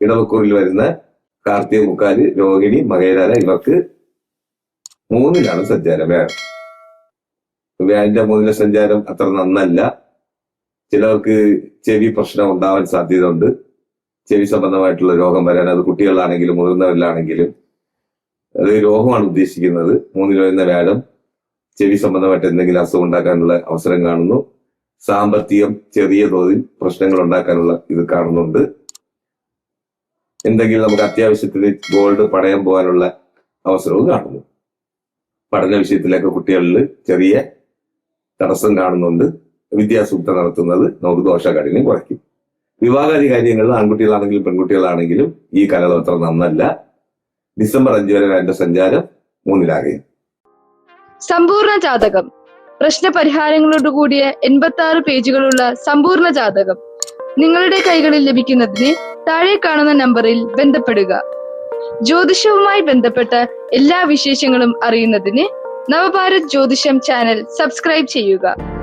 ഇടവക്കൂറിൽ വരുന്ന കാർത്തിക മുക്കാൽ രോഹിണി മകേരാല ഇവർക്ക് മൂന്നിലാണ് സഞ്ചാരം. വ്യാഴന്റെ മൂന്നിലെ സഞ്ചാരം അത്ര നന്നല്ല. ചിലർക്ക് ചെവി പ്രശ്നം ഉണ്ടാവാൻ സാധ്യത ഉണ്ട് ചെവി സംബന്ധമായിട്ടുള്ള രോഗം വരാൻ അത് കുട്ടികളാണെങ്കിലും മുതിർന്നവരിലാണെങ്കിലും അത് രോഗമാണ് ഉദ്ദേശിക്കുന്നത്. മൂന്നിൽ വരുന്ന വ്യാഴം ചെവി സംബന്ധമായിട്ട് എന്തെങ്കിലും അസുഖം ഉണ്ടാക്കാനുള്ള അവസരം കാണുന്നു. സാമ്പത്തികം ചെറിയ തോതിൽ പ്രശ്നങ്ങൾ ഉണ്ടാക്കാനുള്ള ഇത് കാണുന്നുണ്ട്. എന്തെങ്കിലും നമുക്ക് അത്യാവശ്യത്തിന് ഗോൾഡ് പണയം പോകാനുള്ള അവസരവും കാണുന്നു. പഠന വിഷയത്തിലൊക്കെ കുട്ടികളിൽ ചെറിയ തടസ്സം കാണുന്നുണ്ട്. വിദ്യാസൂക്ത നടത്തുന്നത് നമുക്ക് ദോഷകാഠിന്യം കുറയ്ക്കും. വിവാഹാദി കാര്യങ്ങളിൽ ആൺകുട്ടികളാണെങ്കിലും പെൺകുട്ടികളാണെങ്കിലും ഈ കാലഘട്ടം നന്നല്ല. ഡിസംബർ അഞ്ച് വരെ അതിന്റെ സഞ്ചാരം മൂന്നിലാകെയും സമ്പൂർണ ജാതകം. പ്രശ്ന പരിഹാരങ്ങളോടുകൂടിയ എൺപത്തി ആറ് പേജുകളുള്ള സമ്പൂർണ ജാതകം. നിങ്ങളുടെ കൈകളിൽ ലഭിക്കുന്നതിന് താഴെ കാണുന്ന നമ്പറിൽ ബന്ധപ്പെടുക. ജ്യോതിഷവുമായി ബന്ധപ്പെട്ട എല്ലാ വിശേഷങ്ങളും അറിയുന്നതിന് നവഭാരത് ജ്യോതിഷം ചാനൽ സബ്സ്ക്രൈബ് ചെയ്യുക.